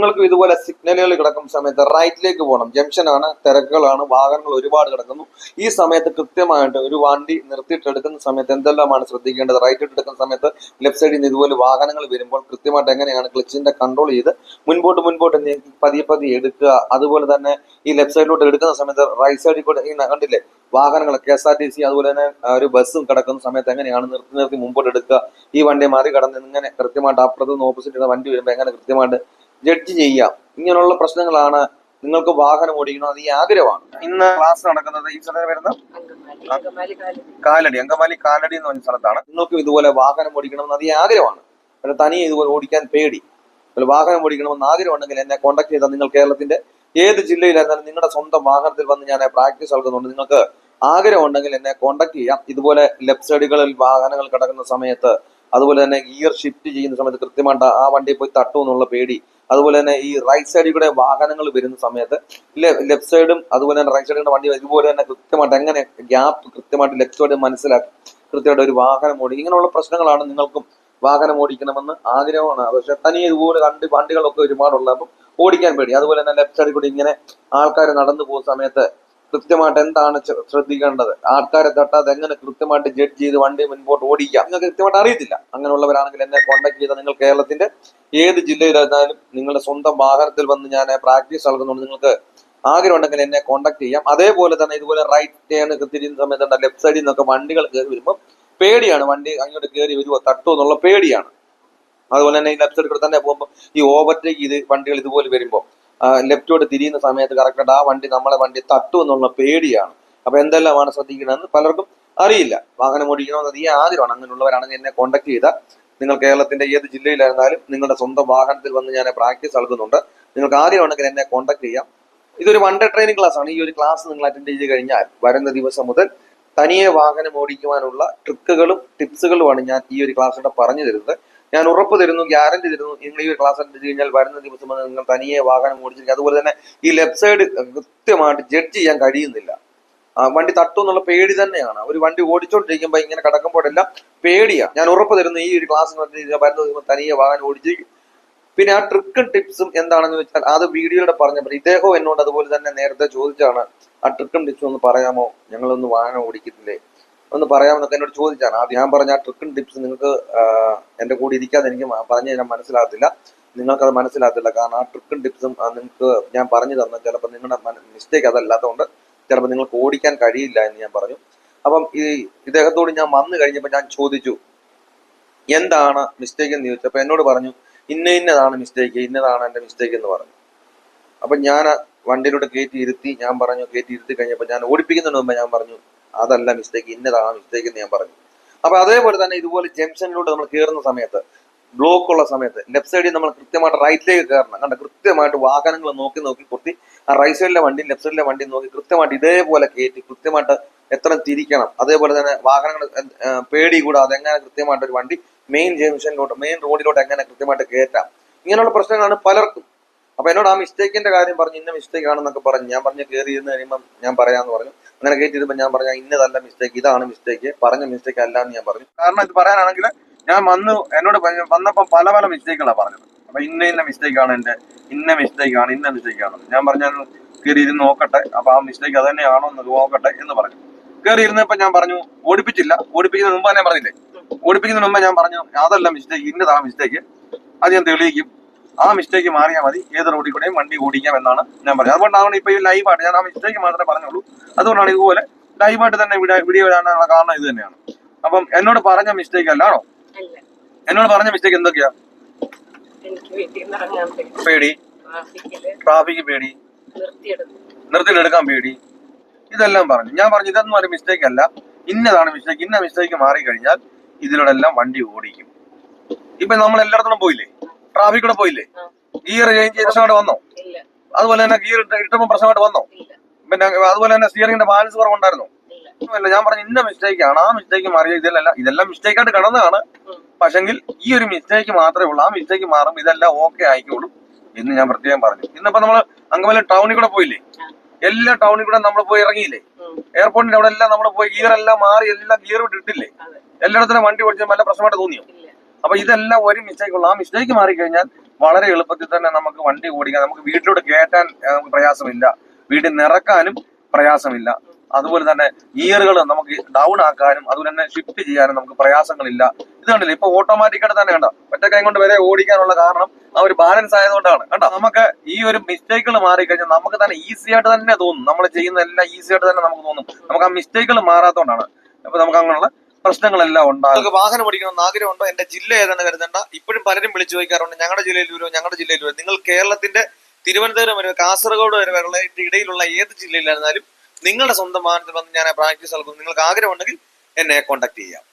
നിങ്ങൾക്ക് ഇതുപോലെ സിഗ്നലുകൾ കിടക്കുന്ന സമയത്ത് റൈറ്റിലേക്ക് പോകണം. ജംഗ്ഷനാണ് തിരക്കുകളാണ് വാഹനങ്ങൾ ഒരുപാട് കിടക്കുന്നു. ഈ സമയത്ത് കൃത്യമായിട്ട് ഒരു വണ്ടി നിർത്തിയിട്ടെടുക്കുന്ന സമയത്ത് എന്തെല്ലാമാണ് ശ്രദ്ധിക്കേണ്ടത്? റൈറ്റ് എടുക്കുന്ന സമയത്ത് ലെഫ്റ്റ് സൈഡിൽ നിന്ന് ഇതുപോലെ വാഹനങ്ങൾ വരുമ്പോൾ കൃത്യമായിട്ട് എങ്ങനെയാണ് ക്ലച്ചിന്റെ കൺട്രോൾ ചെയ്ത് മുൻപോട്ട് മുൻപോട്ട് പതിയെ പതിയെ എടുക്കുക. അതുപോലെ തന്നെ ഈ ലെഫ്റ്റ് സൈഡിലോട്ട് എടുക്കുന്ന സമയത്ത് റൈറ്റ് സൈഡിൽ കൂടെ ഈ കണ്ടില്ലേ? വാഹനങ്ങൾ K S R T C അതുപോലെ തന്നെ ഒരു ബസ്സും കിടക്കുന്ന സമയത്ത് എങ്ങനെയാണ് നിർത്തി നിർത്തി മുമ്പോട്ട് എടുക്കുക? ഈ വണ്ടി മാറി കടന്ന് ഇങ്ങനെ കൃത്യമായിട്ട് അപ്പുറത്ത് നിന്ന് ഓപ്പോസിറ്റ് വണ്ടി വരുമ്പോൾ എങ്ങനെ കൃത്യമായിട്ട് ജഡ്ജ് ചെയ്യാം. ഇങ്ങനെയുള്ള പ്രശ്നങ്ങളാണ് നിങ്ങൾക്ക് വാഹനം ഓടിക്കണം? അത് ഈ ആഗ്രഹമാണ്. ഇന്ന് ക്ലാസ് നടക്കുന്നത് ഈ സ്ഥലം വരുന്ന കാലടി അങ്കമാലി കാലടി എന്ന് പറഞ്ഞ സ്ഥലത്താണ്. നിങ്ങൾക്കും ഇതുപോലെ വാഹനം ഓടിക്കണമെന്ന് അത് ഈ ആഗ്രഹമാണ്. പിന്നെ തനിയെ ഇതുപോലെ ഓടിക്കാൻ പേടി. അതുപോലെ വാഹനം ഓടിക്കണമെന്ന് ആഗ്രഹമുണ്ടെങ്കിൽ എന്നെ കോൺടാക്ട് ചെയ്താൽ നിങ്ങൾ കേരളത്തിന്റെ ഏത് ജില്ലയിലായിരുന്നാലും നിങ്ങളുടെ സ്വന്തം വാഹനത്തിൽ വന്ന് ഞാൻ പ്രാക്ടീസ് നൽകുന്നുണ്ട് നിങ്ങൾക്ക് ആഗ്രഹമുണ്ടെങ്കിൽ എന്നെ കോൺടാക്ട് ചെയ്യാം. ഇതുപോലെ ലെഫ്റ്റ് സൈഡുകളിൽ വാഹനങ്ങൾ കിടക്കുന്ന സമയത്ത് അതുപോലെ തന്നെ ഗിയർ ഷിഫ്റ്റ് ചെയ്യുന്ന സമയത്ത് കൃത്യമായിട്ട് ആ വണ്ടി പോയി തട്ടുമെന്നുള്ള പേടി അതുപോലെ തന്നെ ഈ റൈറ്റ് സൈഡിൽ കൂടെ വാഹനങ്ങൾ വരുന്ന സമയത്ത് ലെഫ്റ്റ് സൈഡും അതുപോലെ തന്നെ റൈറ്റ് സൈഡിന്റെ വണ്ടി ഇതുപോലെ തന്നെ കൃത്യമായിട്ട് എങ്ങനെ ഗ്യാപ്പ് കൃത്യമായിട്ട് ലെഫ്റ്റ് സൈഡ് മനസ്സിലാക്കി കൃത്യമായിട്ട് ഒരു വാഹനം ഓടി ഇങ്ങനെയുള്ള പ്രശ്നങ്ങളാണ് നിങ്ങൾക്കും വാഹനം ഓടിക്കണമെന്ന് ആഗ്രഹമാണ്. പക്ഷെ തനിയെ ഇതുപോലെ കണ്ട് വണ്ടികളൊക്കെ ഒരുപാടുള്ള അപ്പം ഓടിക്കാൻ പേടി. അതുപോലെ തന്നെ ലെഫ്റ്റ് സൈഡിൽ കൂടി ഇങ്ങനെ ആൾക്കാർ നടന്നു പോകുന്ന സമയത്ത് കൃത്യമായിട്ട് എന്താണ് ശ്രദ്ധിക്കേണ്ടത്? ആൾക്കാരെ തട്ടാതെ എങ്ങനെ കൃത്യമായിട്ട് ജഡ്ജ് ചെയ്ത് വണ്ടി മുൻപോട്ട് ഓടിക്കാം? നിങ്ങൾക്ക് കൃത്യമായിട്ട് അറിയത്തില്ല. അങ്ങനെയുള്ളവരാണെങ്കിൽ എന്നെ കോൺടാക്ട് ചെയ്താൽ നിങ്ങൾ കേരളത്തിന്റെ ഏത് ജില്ലയിലായിരുന്നാലും നിങ്ങളുടെ സ്വന്തം വാഹനത്തിൽ വന്ന് ഞാൻ പ്രാക്ടീസ് നൽകുന്നുണ്ട് നിങ്ങൾക്ക് ആഗ്രഹം ഉണ്ടെങ്കിൽ എന്നെ കോൺടാക്ട് ചെയ്യാം. അതേപോലെ തന്നെ ഇതുപോലെ റൈറ്റ് ടേൺ തിരിയുന്ന സമയത്ത് ലെഫ്റ്റ് സൈഡിൽ നിന്നൊക്കെ വണ്ടികൾ കയറി വരുമ്പോൾ പേടിയാണ്. വണ്ടി അങ്ങോട്ട് കയറി വരുമോ തട്ടോ എന്നുള്ള പേടിയാണ്. അതുപോലെ തന്നെ ഈ ലെഫ്റ്റ് സൈഡിൽ കൂടെ തന്നെ പോകുമ്പോൾ ഈ ഓവർടേക്ക് ചെയ്ത് വണ്ടികൾ ഇതുപോലെ വരുമ്പോൾ ലെഫ്റ്റോട്ട് തിരിയുന്ന സമയത്ത് കറക്റ്റായിട്ട് ആ വണ്ടി നമ്മളെ വണ്ടി തട്ടു എന്നുള്ള പേടിയാണ്. അപ്പൊ എന്തെല്ലാമാണ് ശ്രദ്ധിക്കണമെന്ന് പലർക്കും അറിയില്ല. വാഹനം ഓടിക്കണമെന്നത് ഈ ആദ്യമാണ്. അങ്ങനെയുള്ളവരാണെങ്കിൽ എന്നെ കോൺടാക്ട് ചെയ്താൽ നിങ്ങൾ കേരളത്തിന്റെ ഏത് ജില്ലയിലായിരുന്നാലും നിങ്ങളുടെ സ്വന്തം വാഹനത്തിൽ വന്ന് ഞാൻ പ്രാക്ടീസ് നൽകുന്നുണ്ട് നിങ്ങൾക്ക് ആദ്യമാണെങ്കിൽ എന്നെ കോൺടാക്ട് ചെയ്യാം. ഇതൊരു വൺ ഡേ ട്രെയിനിങ് ക്ലാസ് ആണ്. ഈ ഒരു ക്ലാസ് നിങ്ങൾ അറ്റൻഡ് ചെയ്ത് കഴിഞ്ഞാൽ വരുന്ന ദിവസം മുതൽ തനിയെ വാഹനം ഓടിക്കുവാനുള്ള ട്രിക്കുകളും ടിപ്സുകളുമാണ് ഞാൻ ഈ ഒരു ക്ലാസ്സിലൂടെ പറഞ്ഞു തരുന്നത് ഞാൻ ഉറപ്പ് തരുന്നു ഗ്യാരണ്ടി തരുന്നു നിങ്ങൾ ഈ ഒരു ക്ലാസ് അറ്റൻഡ് കഴിഞ്ഞാൽ വരുന്ന ദിവസം നിങ്ങൾ തനിയെ വാഹനം ഓടിച്ചിരിക്കും. അതുപോലെ തന്നെ ഈ ലെഫ്റ്റ് സൈഡ് കൃത്യമായിട്ട് ജഡ്ജ് ചെയ്യാൻ കഴിയുന്നില്ല. ആ വണ്ടി തട്ടും എന്നുള്ള പേടി തന്നെയാണ്. ഒരു വണ്ടി ഓടിച്ചോണ്ടിരിക്കുമ്പോൾ ഇങ്ങനെ കടക്കുമ്പോഴെല്ലാം പേടിയാണ് ഞാൻ ഉറപ്പ് തരുന്നു ഈ ഒരു ക്ലാസ് വരുന്ന ദിവസം തനിയെ വാഹനം ഓടിച്ചിരിക്കും. പിന്നെ ആ ട്രിക്കും ടിപ്സും എന്താണെന്ന് വെച്ചാൽ അത് വീഡിയോയുടെ പറഞ്ഞപ്പോൾ ഇദ്ദേഹം എന്നോട് അതുപോലെ തന്നെ നേരത്തെ ചോദിച്ചാണ് ആ ട്രിക്കും ടിപ്സും ഒന്ന് പറയാമോ? ഞങ്ങളൊന്ന് വാഹനം ഓടിക്കത്തില്ലേ? ഒന്ന് പറയാമെന്നൊക്കെ എന്നോട് ചോദിച്ചാണ്. ആദ്യം ഞാൻ പറഞ്ഞ ആ ട്രിക്കും ടിപ്സ് നിങ്ങൾക്ക് എന്റെ കൂടെ ഇരിക്കാതെ എനിക്ക് പറഞ്ഞു തരാൻ മനസ്സിലാകത്തില്ല. നിങ്ങൾക്കത് മനസ്സിലാകത്തില്ല. കാരണം ആ ട്രിക്കും ടിപ്സും നിങ്ങൾക്ക് ഞാൻ പറഞ്ഞു തന്ന ചിലപ്പോൾ നിങ്ങളുടെ മിസ്റ്റേക്ക് അതല്ലാത്തതുകൊണ്ട് ചിലപ്പോൾ നിങ്ങൾക്ക് ഓടിക്കാൻ കഴിയില്ല എന്ന് ഞാൻ പറഞ്ഞു. അപ്പം ഈ ഇദ്ദേഹത്തോട് ഞാൻ വന്നു കഴിഞ്ഞപ്പോൾ ഞാൻ ചോദിച്ചു എന്താണ് മിസ്റ്റേക്ക് എന്ന്? ചോദിച്ചപ്പോൾ എന്നോട് പറഞ്ഞു ഇന്ന ഇന്നതാണ് മിസ്റ്റേക്ക് ഇന്നതാണ് എന്റെ മിസ്റ്റേക്ക് എന്ന് പറഞ്ഞു. അപ്പം ഞാൻ വണ്ടിയിലൂടെ കയറ്റി ഇരുത്തി ഞാൻ പറഞ്ഞു കയറ്റി ഇരുത്തി കഴിഞ്ഞപ്പോൾ ഞാൻ ഓടിപ്പിക്കുന്നതിന് മുമ്പ് ഞാൻ പറഞ്ഞു അതല്ല മിസ്റ്റേക്ക് ഇന്നതാണ് മിസ്റ്റേക്ക് എന്ന് ഞാൻ പറഞ്ഞു. അപ്പൊ അതേപോലെ തന്നെ ഇതുപോലെ ജംഗ്ഷനിലൂടെ നമ്മൾ കയറുന്ന സമയത്ത് ബ്ലോക്ക് ഉള്ള സമയത്ത് ലെഫ്റ്റ് സൈഡിൽ നമ്മൾ കൃത്യമായിട്ട് റൈറ്റിലേക്ക് കയറണം. കണ്ട? കൃത്യമായിട്ട് വാഹനങ്ങൾ നോക്കി നോക്കി കുത്തി ആ റൈറ്റ് സൈഡിലെ വണ്ടി ലെഫ്റ്റ് സൈഡിലെ വണ്ടി നോക്കി കൃത്യമായിട്ട് ഇതേപോലെ കയറ്റി കൃത്യമായിട്ട് എത്ര തിരിക്കണം. അതേപോലെ തന്നെ വാഹനങ്ങൾ പേടി കൂടാതെ എങ്ങനെ കൃത്യമായിട്ട് ഒരു വണ്ടി മെയിൻ ജംഗ്ഷനിലോട്ട് മെയിൻ റോഡിലോട്ട് എങ്ങനെ കൃത്യമായിട്ട് കയറ്റാം ഇങ്ങനെയുള്ള പ്രശ്നങ്ങളാണ് പലർക്കും അപ്പൊ എന്നോട് ആ മിസ്റ്റേക്കിന്റെ കാര്യം പറഞ്ഞു ഇന്ന മിസ്റ്റേക്ക് ആണെന്നൊക്കെ പറഞ്ഞു. ഞാൻ പറഞ്ഞു കയറി ഇരുന്ന് കഴിയുമ്പോൾ ഞാൻ പറയാന്ന് പറഞ്ഞു. അങ്ങനെ കയറ്റിയിരുമ്പോൾ ഞാൻ പറഞ്ഞു ഇന്നതല്ല മിസ്റ്റേക്ക് ഇതാണ് മിസ്റ്റേക്ക് പറഞ്ഞ മിസ്റ്റേക്ക് അല്ല എന്ന് ഞാൻ പറഞ്ഞു. കാരണം ഇത് പറയാനാണെങ്കിൽ ഞാൻ വന്നു എന്നോട് വന്നപ്പോൾ വന്നപ്പം പല പല മിസ്റ്റേക്കുകളാണ് പറഞ്ഞത്. അപ്പൊ ഇന്ന ഇന്ന മിസ്റ്റേക്ക് ആണ് എന്റെ ഇന്ന മിസ്റ്റേക്ക് ആണ് ഇന്ന മിസ്റ്റേക്ക് ആണ് ഞാൻ പറഞ്ഞു കയറി ഇരുന്ന് നോക്കട്ടെ അപ്പൊ ആ മിസ്റ്റേക്ക് അത് തന്നെയാണോ എന്ന് നോക്കട്ടെ എന്ന് പറഞ്ഞു. കയറി ഇരുന്നപ്പോ ഞാൻ പറഞ്ഞു ഓടിപ്പിച്ചില്ല ഓടിപ്പിക്കുന്ന മുമ്പ് തന്നെ പറഞ്ഞില്ലേ? ഓടിപ്പിക്കുന്ന മുമ്പ് ഞാൻ പറഞ്ഞു അതല്ല മിസ്റ്റേക്ക് ഇന്നതാ മിസ്റ്റേക്ക്. അത് ഞാൻ തെളിയിക്കും. ആ മിസ്റ്റേക്ക് മാറിയാൽ മതി. ഏത് റോഡിൽ കൂടെയും വണ്ടി ഓടിക്കാം എന്നാണ് ഞാൻ പറയുന്നത്. അതുകൊണ്ടാണ് ഇപ്പൊ ഈ ലൈവായിട്ട് ഞാൻ ആ മിസ്റ്റേക്ക് മാത്രമേ പറഞ്ഞുള്ളൂ. അതുകൊണ്ടാണ് ഇതുപോലെ ലൈവായിട്ട് തന്നെ വീഡിയോ വരാനുള്ള കാരണം ഇത് തന്നെയാണ്. അപ്പം എന്നോട് പറഞ്ഞ മിസ്റ്റേക്ക് അല്ലാണോ അല്ല. എന്നോട് പറഞ്ഞ മിസ്റ്റേക്ക് എന്തൊക്കെയാ? പേടി. ട്രാഫിക് പേടി? നിർത്തിയെടുക്കും. നിർത്തിയിലെടുക്കാൻ പേടി? ഇതെല്ലാം പറഞ്ഞു. ഞാൻ പറഞ്ഞു ഇതൊന്നും ഒരു മിസ്റ്റേക്ക് അല്ല. ഇന്നതാണ് മിസ്റ്റേക്ക് ഇന്ന മിസ്റ്റേക്ക് മാറി കഴിഞ്ഞാൽ ഇതിലൂടെ എല്ലാം വണ്ടി ഓടിക്കും. ഇപ്പൊ നമ്മൾ എല്ലായിടത്തോളം പോയില്ലേ? ട്രാഫിക് കൂടെ പോയില്ലേ? ഗിയർ ചേഞ്ച് പ്രശ്നമായിട്ട് വന്നോ? അതുപോലെ തന്നെ ഗിയർ ഇട്ടപ്പോൾ പ്രശ്നമായിട്ട് വന്നോ? പിന്നെ അതുപോലെ തന്നെ സ്റ്റിയറിംഗിന്റെ ബാലൻസ് കുറവുണ്ടായിരുന്നു? ഇല്ല. ഞാൻ പറഞ്ഞ ഇന്ന മിസ്റ്റേക്ക് ആണ്. ആ മിസ്റ്റേക്ക് മാറിയ ഇതിലല്ല ഇതെല്ലാം മിസ്റ്റേക്ക് ആയിട്ട് കിടന്നതാണ്. പക്ഷെങ്കിൽ ഈ ഒരു മിസ്റ്റേക്ക് മാത്രമേ ഉള്ളൂ. ആ മിസ്റ്റേക്ക് മാറും ഇതെല്ലാം ഓക്കെ ആയിക്കോളൂ. എന്ന് ഞാൻ പ്രത്യേകം പറഞ്ഞു. ഇന്നിപ്പോ നമ്മൾ അങ്കമല ടൗണിൽ കൂടെ പോയില്ലേ? എല്ലാ ടൗണിൽ കൂടെ നമ്മൾ പോയി ഇറങ്ങിയില്ലേ. എയർപോർട്ടിന്റെ അവിടെ എല്ലാം നമ്മൾ പോയി ഗിയർ എല്ലാം മാറി എല്ലാം ഗിയർ വിട്ടിട്ടില്ലേ എല്ലായിടത്തും വണ്ടി ഓടിച്ചാൽ നല്ല പ്രശ്നമായിട്ട് തോന്നിയോ? അപ്പൊ ഇതെല്ലാം ഒരു മിസ്റ്റേക്ക് ഉള്ളു. ആ മിസ്റ്റേക്ക് മാറിക്കഴിഞ്ഞാൽ വളരെ എളുപ്പത്തിൽ തന്നെ നമുക്ക് വണ്ടി ഓടിക്കാൻ നമുക്ക് വീട്ടിലോട്ട് കയറ്റാൻ നമുക്ക് പ്രയാസമില്ല. വീട്ടിൽ നിറക്കാനും പ്രയാസമില്ല. അതുപോലെ തന്നെ ഗിയറുകൾ നമുക്ക് ഡൗൺ ആക്കാനും അതുപോലെ തന്നെ ഷിഫ്റ്റ് ചെയ്യാനും നമുക്ക് പ്രയാസങ്ങളില്ല. ഇത് കണ്ടില്ല? ഇപ്പൊ ഓട്ടോമാറ്റിക് ആയിട്ട് തന്നെ കണ്ട? ഒറ്റക്കൈ കൊണ്ട് വരെ ഓടിക്കാനുള്ള കാരണം ആ ഒരു ബാലൻസ് ആയതുകൊണ്ടാണ്. കണ്ടോ? നമുക്ക് ഈ ഒരു മിസ്റ്റേക്കുകൾ മാറിക്കഴിഞ്ഞാൽ നമുക്ക് തന്നെ ഈസി ആയിട്ട് തന്നെ തോന്നും. നമ്മൾ ചെയ്യുന്ന എല്ലാം ഈസി ആയിട്ട് തന്നെ നമുക്ക് തോന്നും. നമുക്ക് ആ മിസ്റ്റേക്കുകൾ മാറാത്തതുകൊണ്ടാണ്. അപ്പൊ നമുക്ക് അങ്ങനെയുള്ള പ്രശ്നങ്ങളെല്ലാം ഉണ്ടാകും. വാഹനം ഓടിക്കണമെന്ന് ആഗ്രഹമുണ്ടോ? എന്റെ ജില്ല ഏതാണ് കരുതണ്ട. ഇപ്പോഴും പലരും വിളിച്ചു ചോദിക്കാറുണ്ട് ഞങ്ങളുടെ ജില്ലയിൽ വരുമോ ഞങ്ങളുടെ ജില്ലയിൽ വരും നിങ്ങൾ കേരളത്തിന്റെ തിരുവനന്തപുരം വരെ കാസർഗോഡ് വരെ വരെയുള്ള ഇടയിലുള്ള ഏത് ജില്ലയിലായിരുന്നാലും നിങ്ങളുടെ സ്വന്തം വാഹനത്തിൽ വന്ന് ഞാൻ പ്രാക്ടീസ് നൽകും നിങ്ങൾക്ക് ആഗ്രഹമുണ്ടെങ്കിൽ എന്നെ കോൺടാക്ട് ചെയ്യാം.